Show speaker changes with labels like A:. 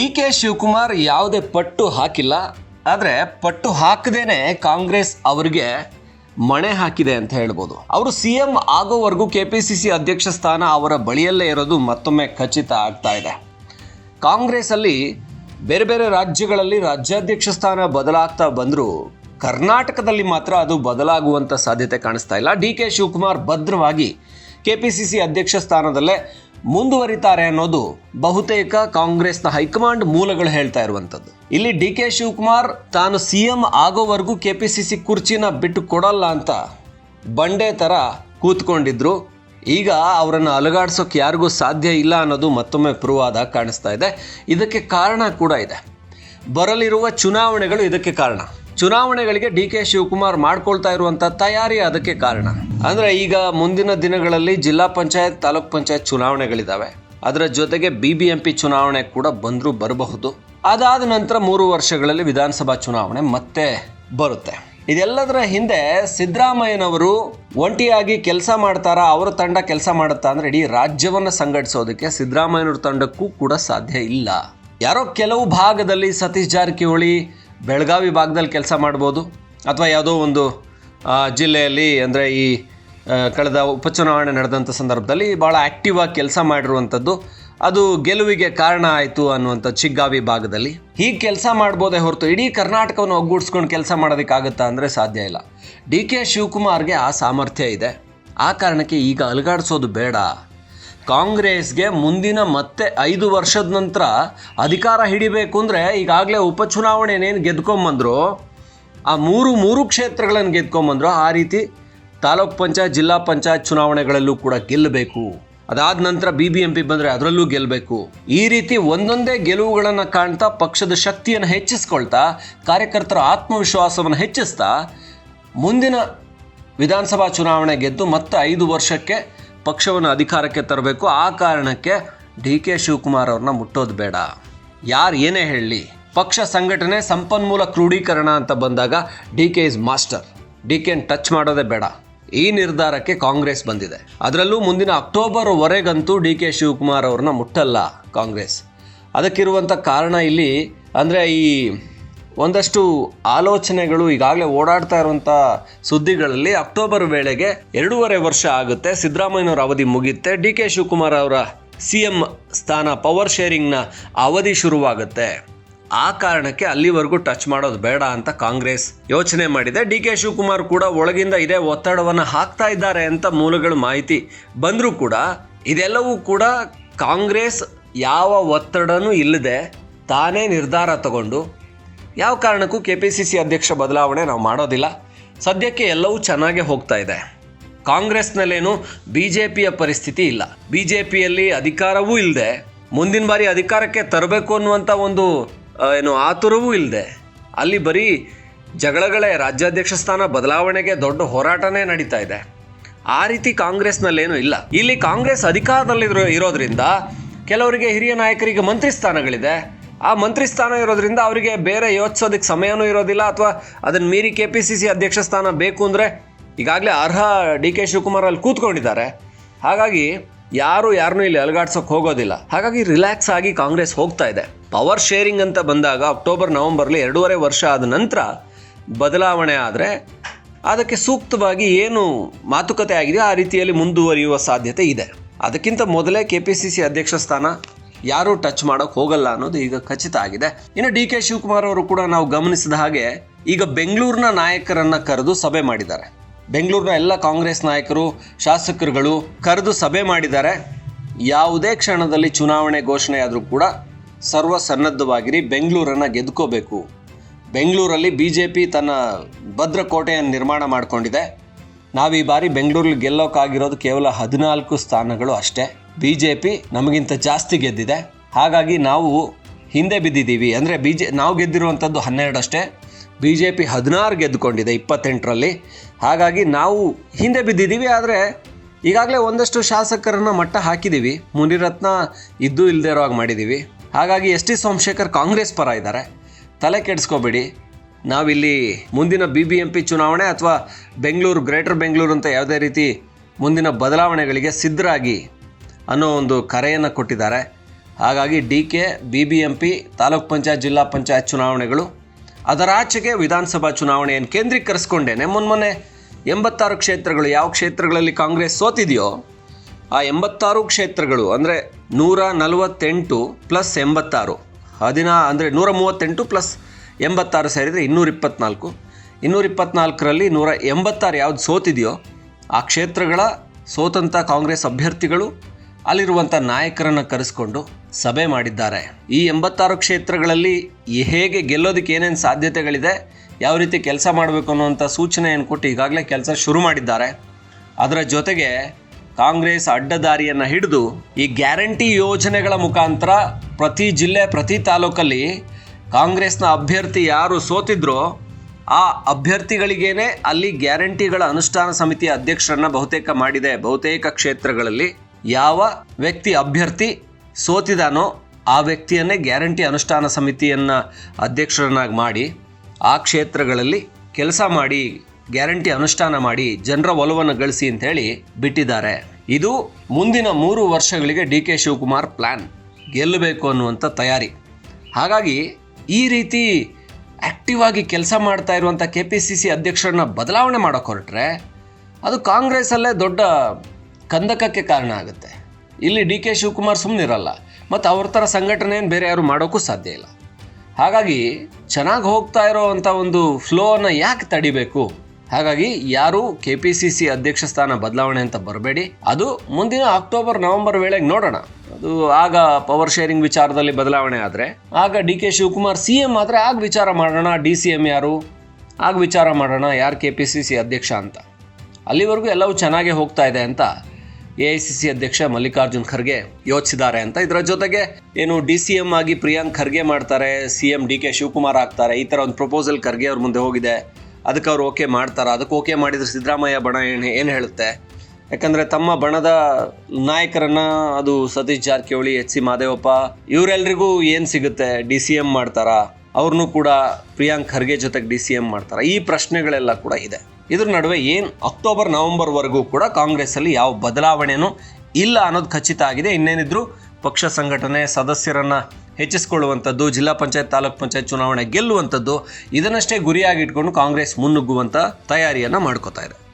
A: D K Shivakumar ಯಾವುದೇ ಪಟ್ಟು ಹಾಕಿಲ್ಲ, ಆದರೆ ಪಟ್ಟು ಹಾಕದೇನೆ ಕಾಂಗ್ರೆಸ್ ಅವರಿಗೆ ಮಣೆ ಹಾಕಿದೆ ಅಂತ ಹೇಳ್ಬೋದು. ಅವರು ಸಿ ಎಂ ಆಗೋವರೆಗೂ ಕೆ ಪಿ ಸಿ ಸಿ ಅಧ್ಯಕ್ಷ ಸ್ಥಾನ ಅವರ ಬಳಿಯಲ್ಲೇ ಇರೋದು ಮತ್ತೊಮ್ಮೆ ಖಚಿತ ಆಗ್ತಾ ಇದೆ. ಕಾಂಗ್ರೆಸ್ಸಲ್ಲಿ ಬೇರೆ ಬೇರೆ ರಾಜ್ಯಗಳಲ್ಲಿ ರಾಜ್ಯಾಧ್ಯಕ್ಷ ಸ್ಥಾನ ಬದಲಾಗ್ತಾ ಬಂದರೂ ಕರ್ನಾಟಕದಲ್ಲಿ ಮಾತ್ರ ಅದು ಬದಲಾಗುವಂಥ ಸಾಧ್ಯತೆ ಕಾಣಿಸ್ತಾ ಇಲ್ಲ. ಡಿ ಕೆ ಶಿವಕುಮಾರ್ ಭದ್ರವಾಗಿ ಕೆ ಪಿ ಸಿ ಸಿ ಅಧ್ಯಕ್ಷ ಸ್ಥಾನದಲ್ಲೇ ಮುಂದುವರಿತಾರೆ ಅನ್ನೋದು ಬಹುತೇಕ ಕಾಂಗ್ರೆಸ್ನ ಹೈಕಮಾಂಡ್ ಮೂಲಗಳು ಹೇಳ್ತಾ ಇರುವಂಥದ್ದು. ಇಲ್ಲಿ ಡಿ ಕೆ ಶಿವಕುಮಾರ್ ತಾನು ಸಿ ಎಂ ಆಗೋವರೆಗೂ ಕೆ ಪಿ ಸಿ ಸಿ ಕುರ್ಚಿನ ಬಿಟ್ಟು ಕೊಡಲ್ಲ ಅಂತ ಬಂಡೆ ಥರ ಕೂತ್ಕೊಂಡಿದ್ರು. ಈಗ ಅವರನ್ನು ಅಲುಗಾಡ್ಸೋಕೆ ಯಾರಿಗೂ ಸಾಧ್ಯ ಇಲ್ಲ ಅನ್ನೋದು ಮತ್ತೊಮ್ಮೆ ಪ್ರೂವ್ ಆದಾಗ ಕಾಣಿಸ್ತಾ ಇದೆ. ಇದಕ್ಕೆ ಕಾರಣ ಕೂಡ ಇದೆ. ಬರಲಿರುವ ಚುನಾವಣೆಗಳು ಇದಕ್ಕೆ ಕಾರಣ. ಚುನಾವಣೆಗಳಿಗೆ ಡಿ ಕೆ ಶಿವಕುಮಾರ್ ಮಾಡ್ಕೊಳ್ತಾ ಇರುವಂತ ತಯಾರಿ ಅದಕ್ಕೆ ಕಾರಣ. ಅಂದ್ರೆ ಈಗ ಮುಂದಿನ ದಿನಗಳಲ್ಲಿ ಜಿಲ್ಲಾ ಪಂಚಾಯತ್, ತಾಲೂಕ್ ಪಂಚಾಯತ್ ಚುನಾವಣೆಗಳಿದಾವೆ. ಅದರ ಜೊತೆಗೆ ಬಿ ಬಿ ಎಂ ಚುನಾವಣೆ ಕೂಡ ಬಂದರೂ ಬರಬಹುದು. ಅದಾದ ನಂತರ ಮೂರು ವರ್ಷಗಳಲ್ಲಿ ವಿಧಾನಸಭಾ ಚುನಾವಣೆ ಮತ್ತೆ ಬರುತ್ತೆ. ಇದೆಲ್ಲದರ ಹಿಂದೆ ಸಿದ್ದರಾಮಯ್ಯನವರು ಒಂಟಿಯಾಗಿ ಕೆಲಸ ಮಾಡ್ತಾರಾ, ಅವರ ತಂಡ ಕೆಲಸ ಮಾಡುತ್ತಾ ಅಂದ್ರೆ ಇಡೀ ರಾಜ್ಯವನ್ನು ಸಂಘಟಿಸೋದಕ್ಕೆ ಸಿದ್ದರಾಮಯ್ಯನವ್ರ ತಂಡಕ್ಕೂ ಕೂಡ ಸಾಧ್ಯ ಇಲ್ಲ. ಯಾರೋ ಕೆಲವು ಭಾಗದಲ್ಲಿ ಸತೀಶ್ ಜಾರಕಿಹೊಳಿ ಬೆಳಗಾವಿ ಭಾಗದಲ್ಲಿ ಕೆಲಸ ಮಾಡ್ಬೋದು? ಅಥವಾ ಯಾವುದೋ ಒಂದು ಜಿಲ್ಲೆಯಲ್ಲಿ ಅಂದರೆ ಈ ಕಳೆದ ಉಪಚುನಾವಣೆ ನಡೆದಂಥ ಸಂದರ್ಭದಲ್ಲಿ ಭಾಳ ಆ್ಯಕ್ಟಿವ್ ಆಗಿ ಕೆಲಸ ಮಾಡಿರುವಂಥದ್ದು, ಅದು ಗೆಲುವಿಗೆ ಕಾರಣ ಆಯಿತು ಅನ್ನುವಂಥ ಚಿಗ್ಗಾವಿ ಭಾಗದಲ್ಲಿ. ಹೀಗೆ ಕೆಲಸ ಮಾಡ್ಬೋದೇ ಹೊರತು ಇಡೀ ಕರ್ನಾಟಕವನ್ನು ಒಗ್ಗೂಡಿಸ್ಕೊಂಡು ಕೆಲಸ ಮಾಡೋದಕ್ಕಾಗುತ್ತಾ ಅಂದರೆ ಸಾಧ್ಯ ಇಲ್ಲ. ಡಿ ಕೆ ಶಿವಕುಮಾರ್ಗೆ ಆ ಸಾಮರ್ಥ್ಯ ಇದೆ. ಆ ಕಾರಣಕ್ಕೆ ಈಗ ಅಲುಗಾಡಿಸೋದು ಬೇಡ. ಕಾಂಗ್ರೆಸ್ಗೆ ಮುಂದಿನ ಮತ್ತೆ ಐದು ವರ್ಷದ ನಂತರ ಅಧಿಕಾರ ಹಿಡಿಬೇಕು ಅಂದರೆ ಈಗಾಗಲೇ ಉಪಚುನಾವಣೆನೇನು ಗೆದ್ಕೊಂಬಂದ್ರು, ಆ ಮೂರು ಮೂರು ಕ್ಷೇತ್ರಗಳನ್ನು ಗೆದ್ಕೊಂಬಂದ್ರು, ಆ ರೀತಿ ತಾಲೂಕ್ ಪಂಚಾಯತ್, ಜಿಲ್ಲಾ ಪಂಚಾಯತ್ ಚುನಾವಣೆಗಳಲ್ಲೂ ಕೂಡ ಗೆಲ್ಲಬೇಕು. ಅದಾದ ನಂತರ ಬಿ ಬಿ ಎಂ ಪಿ ಬಂದರೆ ಅದರಲ್ಲೂ ಗೆಲ್ಲಬೇಕು ಈ ರೀತಿ ಒಂದೊಂದೇ ಗೆಲುವುಗಳನ್ನು ಕಾಣ್ತಾ, ಪಕ್ಷದ ಶಕ್ತಿಯನ್ನು ಹೆಚ್ಚಿಸ್ಕೊಳ್ತಾ, ಕಾರ್ಯಕರ್ತರ ಆತ್ಮವಿಶ್ವಾಸವನ್ನು ಹೆಚ್ಚಿಸ್ತಾ, ಮುಂದಿನ ವಿಧಾನಸಭಾ ಚುನಾವಣೆ ಗೆದ್ದು ಮತ್ತೆ ಐದು ವರ್ಷಕ್ಕೆ ಪಕ್ಷವನ್ನು ಅಧಿಕಾರಕ್ಕೆ ತರಬೇಕು. ಆ ಕಾರಣಕ್ಕೆ ಡಿ ಕೆ ಶಿವಕುಮಾರ್ ಅವ್ರನ್ನ ಮುಟ್ಟೋದು ಬೇಡ. ಯಾರು ಏನೇ ಹೇಳಲಿ ಪಕ್ಷ ಸಂಘಟನೆ ಸಂಪನ್ಮೂಲ ಕ್ರೋಢೀಕರಣ ಅಂತ ಬಂದಾಗ D K is master. D Ken touch ಮಾಡೋದೇ ಬೇಡ. ಈ ನಿರ್ಧಾರಕ್ಕೆ ಕಾಂಗ್ರೆಸ್ ಬಂದಿದೆ. ಅದರಲ್ಲೂ ಮುಂದಿನ ಅಕ್ಟೋಬರ್ವರೆಗಂತೂ ಡಿ ಕೆ ಶಿವಕುಮಾರ್ ಅವ್ರನ್ನ ಮುಟ್ಟಲ್ಲ ಕಾಂಗ್ರೆಸ್. ಅದಕ್ಕಿರುವಂಥ ಕಾರಣ ಇಲ್ಲಿ ಅಂದರೆ ಈ ಒಂದಷ್ಟು ಆಲೋಚನೆಗಳು ಈಗಾಗಲೇ ಓಡಾಡ್ತಾ ಇರುವಂಥ ಸುದ್ದಿಗಳಲ್ಲಿ ಅಕ್ಟೋಬರ್ ವೇಳೆಗೆ ಎರಡೂವರೆ ವರ್ಷ ಆಗುತ್ತೆ. ಸಿದ್ದರಾಮಯ್ಯನವರ ಅವಧಿ ಮುಗಿಯುತ್ತೆ. ಡಿ ಕೆ ಶಿವಕುಮಾರ್ ಅವರ ಸಿ ಎಂ ಸ್ಥಾನ ಪವರ್ ಶೇರಿಂಗ್ನ ಅವಧಿ ಶುರುವಾಗುತ್ತೆ. ಆ ಕಾರಣಕ್ಕೆ ಅಲ್ಲಿವರೆಗೂ ಟಚ್ ಮಾಡೋದು ಬೇಡ ಅಂತ ಕಾಂಗ್ರೆಸ್ ಯೋಚನೆ ಮಾಡಿದೆ. ಡಿ ಕೆ ಶಿವಕುಮಾರ್ ಕೂಡ ಒಳಗಿಂದ ಇದೇ ಒತ್ತಡವನ್ನು ಹಾಕ್ತಾ ಇದ್ದಾರೆ ಅಂತ ಮೂಲಗಳು ಮಾಹಿತಿ ಬಂದರೂ ಕೂಡ ಇದೆಲ್ಲವೂ ಕೂಡ ಕಾಂಗ್ರೆಸ್ ಯಾವ ಒತ್ತಡನೂ ಇಲ್ಲದೆ ತಾನೇ ನಿರ್ಧಾರ ತಗೊಂಡು ಯಾವ ಕಾರಣಕ್ಕೂ ಕೆ ಪಿ ಸಿ ಸಿ ಅಧ್ಯಕ್ಷ ಬದಲಾವಣೆ ನಾವು ಮಾಡೋದಿಲ್ಲ. ಸದ್ಯಕ್ಕೆ ಎಲ್ಲವೂ ಚೆನ್ನಾಗೇ ಹೋಗ್ತಾ ಇದೆ. ಕಾಂಗ್ರೆಸ್ನಲ್ಲೇನು ಬಿ ಜೆ ಪಿಯ ಪರಿಸ್ಥಿತಿ ಇಲ್ಲ. ಬಿ ಜೆ ಪಿಯಲ್ಲಿ ಅಧಿಕಾರವೂ ಇಲ್ಲದೆ ಮುಂದಿನ ಬಾರಿ ಅಧಿಕಾರಕ್ಕೆ ತರಬೇಕು ಅನ್ನುವಂಥ ಒಂದು ಏನು ಆತುರವೂ ಇಲ್ಲದೆ ಅಲ್ಲಿ ಬರೀ ಜಗಳಗಳೇ ರಾಜ್ಯಾಧ್ಯಕ್ಷ ಸ್ಥಾನ ಬದಲಾವಣೆಗೆ ದೊಡ್ಡ ಹೋರಾಟನೇ ನಡೀತಾ ಇದೆ. ಆ ರೀತಿ ಕಾಂಗ್ರೆಸ್ನಲ್ಲೇನು ಇಲ್ಲ. ಇಲ್ಲಿ ಕಾಂಗ್ರೆಸ್ ಅಧಿಕಾರದಲ್ಲಿ ಇರೋದ್ರಿಂದ ಕೆಲವರಿಗೆ ಹಿರಿಯ ನಾಯಕರಿಗೆ ಮಂತ್ರಿ ಸ್ಥಾನಗಳಿದೆ. ಆ ಮಂತ್ರಿ ಸ್ಥಾನ ಇರೋದ್ರಿಂದ ಅವರಿಗೆ ಬೇರೆ ಯೋಚಿಸೋದಕ್ಕೆ ಸಮಯನೂ ಇರೋದಿಲ್ಲ ಅಥವಾ ಅದನ್ನು ಮೀರಿ ಕೆ ಪಿ ಸಿ ಸಿ ಅಧ್ಯಕ್ಷ ಸ್ಥಾನ ಬೇಕು ಅಂದರೆ ಈಗಾಗಲೇ ಅರ್ಹ ಡಿ ಕೆ ಶಿವಕುಮಾರ್ ಅಲ್ಲಿ ಕೂತ್ಕೊಂಡಿದ್ದಾರೆ. ಹಾಗಾಗಿ ಯಾರು ಯಾರನ್ನೂ ಇಲ್ಲಿ ಅಲುಗಾಡ್ಸೋಕೆ ಹೋಗೋದಿಲ್ಲ. ಹಾಗಾಗಿ ರಿಲ್ಯಾಕ್ಸ್ ಆಗಿ ಕಾಂಗ್ರೆಸ್ ಹೋಗ್ತಾ ಇದೆ. ಪವರ್ ಶೇರಿಂಗ್ ಅಂತ ಬಂದಾಗ ಅಕ್ಟೋಬರ್, ನವೆಂಬರ್ಲಿ ಎರಡೂವರೆ ವರ್ಷ ಆದ ನಂತರ ಬದಲಾವಣೆ ಆದರೆ ಅದಕ್ಕೆ ಸೂಕ್ತವಾಗಿ ಏನು ಮಾತುಕತೆ ಆಗಿದೆ ಆ ರೀತಿಯಲ್ಲಿ ಮುಂದುವರಿಯುವ ಸಾಧ್ಯತೆ ಇದೆ. ಅದಕ್ಕಿಂತ ಮೊದಲೇ ಕೆ ಪಿ ಸಿ ಸಿ ಅಧ್ಯಕ್ಷ ಸ್ಥಾನ ಯಾರೂ ಟಚ್ ಮಾಡೋಕೆ ಹೋಗಲ್ಲ ಅನ್ನೋದು ಈಗ ಖಚಿತ ಆಗಿದೆ. ಇನ್ನು ಡಿ ಕೆ ಶಿವಕುಮಾರ್ ಅವರು ಕೂಡ ನಾವು ಗಮನಿಸಿದ ಹಾಗೆ ಈಗ ಬೆಂಗಳೂರಿನ ನಾಯಕರನ್ನ ಕರೆದು ಸಭೆ ಮಾಡಿದ್ದಾರೆ. ಬೆಂಗಳೂರಿನ ಎಲ್ಲ ಕಾಂಗ್ರೆಸ್ ನಾಯಕರು, ಶಾಸಕರುಗಳು ಕರೆದು ಸಭೆ ಮಾಡಿದ್ದಾರೆ. ಯಾವುದೇ ಕ್ಷಣದಲ್ಲಿ ಚುನಾವಣೆ ಘೋಷಣೆ ಆದರೂ ಕೂಡ ಸರ್ವ ಸನ್ನದ್ಧವಾಗಿರಿ, ಬೆಂಗಳೂರನ್ನು ಗೆದ್ಕೋಬೇಕು. ಬೆಂಗಳೂರಲ್ಲಿ ಬಿ ಜೆ ಪಿ ತನ್ನ ಭದ್ರಕೋಟೆಯನ್ನು ನಿರ್ಮಾಣ ಮಾಡಿಕೊಂಡಿದೆ. ನಾವು ಈ ಬಾರಿ ಬೆಂಗಳೂರಲ್ಲಿ ಗೆಲ್ಲೋಕ್ಕಾಗಿರೋದು ಕೇವಲ ಹದಿನಾಲ್ಕು ಸ್ಥಾನಗಳು ಅಷ್ಟೇ. ಬಿ ಜೆ ಪಿ ನಮಗಿಂತ ಜಾಸ್ತಿ ಗೆದ್ದಿದೆ. ಹಾಗಾಗಿ ನಾವು ಹಿಂದೆ ಬಿದ್ದಿದ್ದೀವಿ. ಅಂದರೆ ಬಿ ಜೆ ನಾವು ಗೆದ್ದಿರುವಂಥದ್ದು ಹನ್ನೆರಡು ಅಷ್ಟೇ. ಬಿ ಜೆ ಪಿ ಹದಿನಾರು ಗೆದ್ದುಕೊಂಡಿದೆ ಇಪ್ಪತ್ತೆಂಟರಲ್ಲಿ. ಹಾಗಾಗಿ ನಾವು ಹಿಂದೆ ಬಿದ್ದಿದ್ದೀವಿ. ಆದರೆ ಈಗಾಗಲೇ ಒಂದಷ್ಟು ಶಾಸಕರನ್ನು ಮಟ್ಟ ಹಾಕಿದ್ದೀವಿ. ಮುನಿರತ್ನ ಇದ್ದೂ ಇಲ್ಲದೆ ಇರೋ ಮಾಡಿದ್ದೀವಿ. ಹಾಗಾಗಿ ಎಸ್ ಟಿ ಸೋಮಶೇಖರ್ ಕಾಂಗ್ರೆಸ್ ಪರ ಇದ್ದಾರೆ. ತಲೆ ಕೆಡಿಸ್ಕೋಬೇಡಿ. ನಾವಿಲ್ಲಿ ಮುಂದಿನ ಬಿ ಬಿ ಎಂ ಪಿ ಚುನಾವಣೆ ಅಥವಾ ಬೆಂಗಳೂರು, ಗ್ರೇಟರ್ ಬೆಂಗಳೂರು ಅಂತ ಯಾವುದೇ ರೀತಿ ಮುಂದಿನ ಬದಲಾವಣೆಗಳಿಗೆ ಸಿದ್ಧರಾಗಿ ಅನ್ನೋ ಒಂದು ಕರೆಯನ್ನು ಕೊಟ್ಟಿದ್ದಾರೆ. ಹಾಗಾಗಿ D K B B M P taluk panchayat, zilla panchayat ಚುನಾವಣೆಗಳು ಅದರಾಚೆಗೆ ವಿಧಾನಸಭಾ ಚುನಾವಣೆಯನ್ನು ಕೇಂದ್ರೀಕರಿಸ್ಕೊಂಡೇನೆ ಮೊನ್ಮೊನ್ನೆ ಎಂಬತ್ತಾರು ಕ್ಷೇತ್ರಗಳು ಯಾವ ಕ್ಷೇತ್ರಗಳಲ್ಲಿ ಕಾಂಗ್ರೆಸ್ ಸೋತಿದೆಯೋ ಆ ಎಂಬತ್ತಾರು ಕ್ಷೇತ್ರಗಳು ಅಂದರೆ ನೂರ ನಲವತ್ತೆಂಟು ಪ್ಲಸ್ ಎಂಬತ್ತಾರು. ಹದಿನಾ, ಅಂದರೆ ನೂರ ಮೂವತ್ತೆಂಟು ಪ್ಲಸ್ ಎಂಬತ್ತಾರು ಸೇರಿದರೆ ಇನ್ನೂರ ಇಪ್ಪತ್ನಾಲ್ಕು ಇನ್ನೂರ ಇಪ್ಪತ್ನಾಲ್ಕರಲ್ಲಿ ನೂರ ಎಂಬತ್ತಾರು ಯಾವ್ದು ಸೋತಿದೆಯೋ ಆ ಕ್ಷೇತ್ರಗಳ ಸೋತಂಥ ಕಾಂಗ್ರೆಸ್ ಅಭ್ಯರ್ಥಿಗಳು ಅಲ್ಲಿರುವಂಥ ನಾಯಕರನ್ನು ಕರೆಸ್ಕೊಂಡು ಸಭೆ ಮಾಡಿದ್ದಾರೆ. ಈ ಎಂಬತ್ತಾರು ಕ್ಷೇತ್ರಗಳಲ್ಲಿ ಹೇಗೆ ಗೆಲ್ಲೋದಕ್ಕೆ ಏನೇನು ಸಾಧ್ಯತೆಗಳಿದೆ, ಯಾವ ರೀತಿ ಕೆಲಸ ಮಾಡಬೇಕು ಅನ್ನುವಂಥ ಸೂಚನೆಯನ್ನು ಕೊಟ್ಟು ಈಗಾಗಲೇ ಕೆಲಸ ಶುರು ಮಾಡಿದ್ದಾರೆ. ಅದರ ಜೊತೆಗೆ ಕಾಂಗ್ರೆಸ್ ಅಡ್ಡದಾರಿಯನ್ನು ಹಿಡಿದು ಈ ಗ್ಯಾರಂಟಿ ಯೋಜನೆಗಳ ಮುಖಾಂತರ ಪ್ರತಿ ಜಿಲ್ಲೆ, ಪ್ರತಿ ತಾಲೂಕಲ್ಲಿ ಕಾಂಗ್ರೆಸ್ನ ಅಭ್ಯರ್ಥಿ ಯಾರು ಸೋತಿದ್ರೋ ಆ ಅಭ್ಯರ್ಥಿಗಳಿಗೇನೆ ಅಲ್ಲಿ ಗ್ಯಾರಂಟಿಗಳ ಅನುಷ್ಠಾನ ಸಮಿತಿಯ ಅಧ್ಯಕ್ಷರನ್ನ ಬಹುತೇಕ ಮಾಡಿದೆ. ಬಹುತೇಕ ಕ್ಷೇತ್ರಗಳಲ್ಲಿ ಯಾವ ವ್ಯಕ್ತಿ ಅಭ್ಯರ್ಥಿ ಸೋತಿದಾನೋ ಆ ವ್ಯಕ್ತಿಯನ್ನೇ ಗ್ಯಾರಂಟಿ ಅನುಷ್ಠಾನ ಸಮಿತಿಯನ್ನ ಅಧ್ಯಕ್ಷರನ್ನಾಗಿ ಮಾಡಿ, ಆ ಕ್ಷೇತ್ರಗಳಲ್ಲಿ ಕೆಲಸ ಮಾಡಿ, ಗ್ಯಾರಂಟಿ ಅನುಷ್ಠಾನ ಮಾಡಿ ಜನರ ಒಲವನ್ನು ಗಳಿಸಿ ಅಂತ ಹೇಳಿ ಬಿಟ್ಟಿದ್ದಾರೆ. ಇದು ಮುಂದಿನ ಮೂರು ವರ್ಷಗಳಿಗೆ ಡಿ ಕೆ ಶಿವಕುಮಾರ್ ಪ್ಲಾನ್. ಗೆಲ್ಲಬೇಕು ಅನ್ನುವಂಥ ತಯಾರಿ. ಹಾಗಾಗಿ ಈ ರೀತಿ ಆ್ಯಕ್ಟಿವ್ ಆಗಿ ಕೆಲಸ ಮಾಡ್ತಾ ಇರುವಂಥ ಕೆ ಪಿ ಸಿ ಸಿ ಅಧ್ಯಕ್ಷರನ್ನ ಬದಲಾವಣೆ ಮಾಡೋಕೆ ಹೊರಟ್ರೆ ಅದು ಕಾಂಗ್ರೆಸ್ಸಲ್ಲೇ ದೊಡ್ಡ ಕಂದಕಕ್ಕೆ ಕಾರಣ ಆಗುತ್ತೆ. ಇಲ್ಲಿ ಡಿ ಕೆ ಶಿವಕುಮಾರ್ ಸುಮ್ಮನಿರಲ್ಲ ಮತ್ತು ಅವ್ರ ಥರ ಸಂಘಟನೆಯನ್ನು ಬೇರೆ ಯಾರು ಮಾಡೋಕ್ಕೂ ಸಾಧ್ಯ ಇಲ್ಲ. ಹಾಗಾಗಿ ಚೆನ್ನಾಗಿ ಹೋಗ್ತಾ ಇರೋವಂಥ ಒಂದು ಫ್ಲೋವನ್ನು ಯಾಕೆ ತಡಿಬೇಕು? ಹಾಗಾಗಿ ಯಾರು ಕೆ ಪಿ ಸಿ ಸಿ ಅಧ್ಯಕ್ಷ ಸ್ಥಾನ ಬದಲಾವಣೆ ಅಂತ ಬರಬೇಡಿ. ಅದು ಮುಂದಿನ ಅಕ್ಟೋಬರ್ ನವೆಂಬರ್ ವೇಳೆಗೆ ನೋಡೋಣ. ಅದು ಆಗ ಪವರ್ ಶೇರಿಂಗ್ ವಿಚಾರದಲ್ಲಿ ಬದಲಾವಣೆ ಆದರೆ, ಆಗ D K Shivakumar C M ಆದರೆ ಆಗ ವಿಚಾರ ಮಾಡೋಣ ಡಿ ಸಿ ಎಂ ಯಾರು? ಆಗ ವಿಚಾರ ಮಾಡೋಣ, ಯಾರು ಕೆ ಪಿ ಸಿ ಸಿ ಅಧ್ಯಕ್ಷ ಅಂತ. ಅಲ್ಲಿವರೆಗೂ ಎಲ್ಲವೂ ಚೆನ್ನಾಗೇ ಹೋಗ್ತಾ ಇದೆ ಅಂತ ಎ ಐ ಸಿ ಸಿ ಅಧ್ಯಕ್ಷ ಮಲ್ಲಿಕಾರ್ಜುನ್ ಖರ್ಗೆ ಯೋಚಿಸಿದ್ದಾರೆ ಅಂತ. ಇದರ ಜೊತೆಗೆ ಏನು ಡಿ ಸಿ ಎಂ ಆಗಿ ಪ್ರಿಯಾಂಕ್ ಖರ್ಗೆ ಮಾಡ್ತಾರೆ C M D K Shivakumar ಆಗ್ತಾರೆ, ಈ ಥರ ಒಂದು ಪ್ರಪೋಸಲ್ ಖರ್ಗೆ ಅವ್ರ ಮುಂದೆ ಹೋಗಿದೆ. ಅದಕ್ಕೆ ಅವ್ರು ಓಕೆ ಮಾಡ್ತಾರೆ? ಅದಕ್ಕೆ ಓಕೆ ಮಾಡಿದ್ರೆ ಸಿದ್ದರಾಮಯ್ಯ ಬಣ ಏನು ಏನು ಹೇಳುತ್ತೆ? ಯಾಕಂದರೆ ತಮ್ಮ ಬಣದ ನಾಯಕರನ್ನ ಅದು ಸತೀಶ್ ಜಾರಕಿಹೊಳಿ, ಎಚ್ ಸಿ ಮಾದೇವಪ್ಪ, ಇವರೆಲ್ರಿಗೂ ಏನು ಸಿಗುತ್ತೆ? ಡಿ ಸಿ ಎಂ ಮಾಡ್ತಾರಾ? ಅವ್ರನ್ನೂ ಕೂಡ ಪ್ರಿಯಾಂಕ್ ಖರ್ಗೆ ಜೊತೆಗೆ ಡಿ ಸಿ ಎಂ ಮಾಡ್ತಾರಾ? ಈ ಪ್ರಶ್ನೆಗಳೆಲ್ಲ ಕೂಡ ಇದೆ. ಇದ್ರ ನಡುವೆ ಏನು ಅಕ್ಟೋಬರ್ ನವೆಂಬರ್ವರೆಗೂ ಕೂಡ ಕಾಂಗ್ರೆಸ್ಸಲ್ಲಿ ಯಾವ ಬದಲಾವಣೆನೂ ಇಲ್ಲ ಅನ್ನೋದು ಖಚಿತ ಆಗಿದೆ. ಇನ್ನೇನಿದ್ರು ಪಕ್ಷ ಸಂಘಟನೆ ಸದಸ್ಯರನ್ನ ಹೆಚ್ಚಿಸಿಕೊಳ್ಳುವಂಥದ್ದು, ಜಿಲ್ಲಾ ಪಂಚಾಯತ್, ತಾಲೂಕ್ ಪಂಚಾಯತ್ ಚುನಾವಣೆ ಗೆಲ್ಲುವಂಥದ್ದು, ಇದನ್ನಷ್ಟೇ ಗುರಿಯಾಗಿಟ್ಕೊಂಡು ಕಾಂಗ್ರೆಸ್ ಮುನ್ನುಗ್ಗುವಂಥ ತಯಾರಿಯನ್ನು ಮಾಡ್ಕೋತಾ ಇದೆ.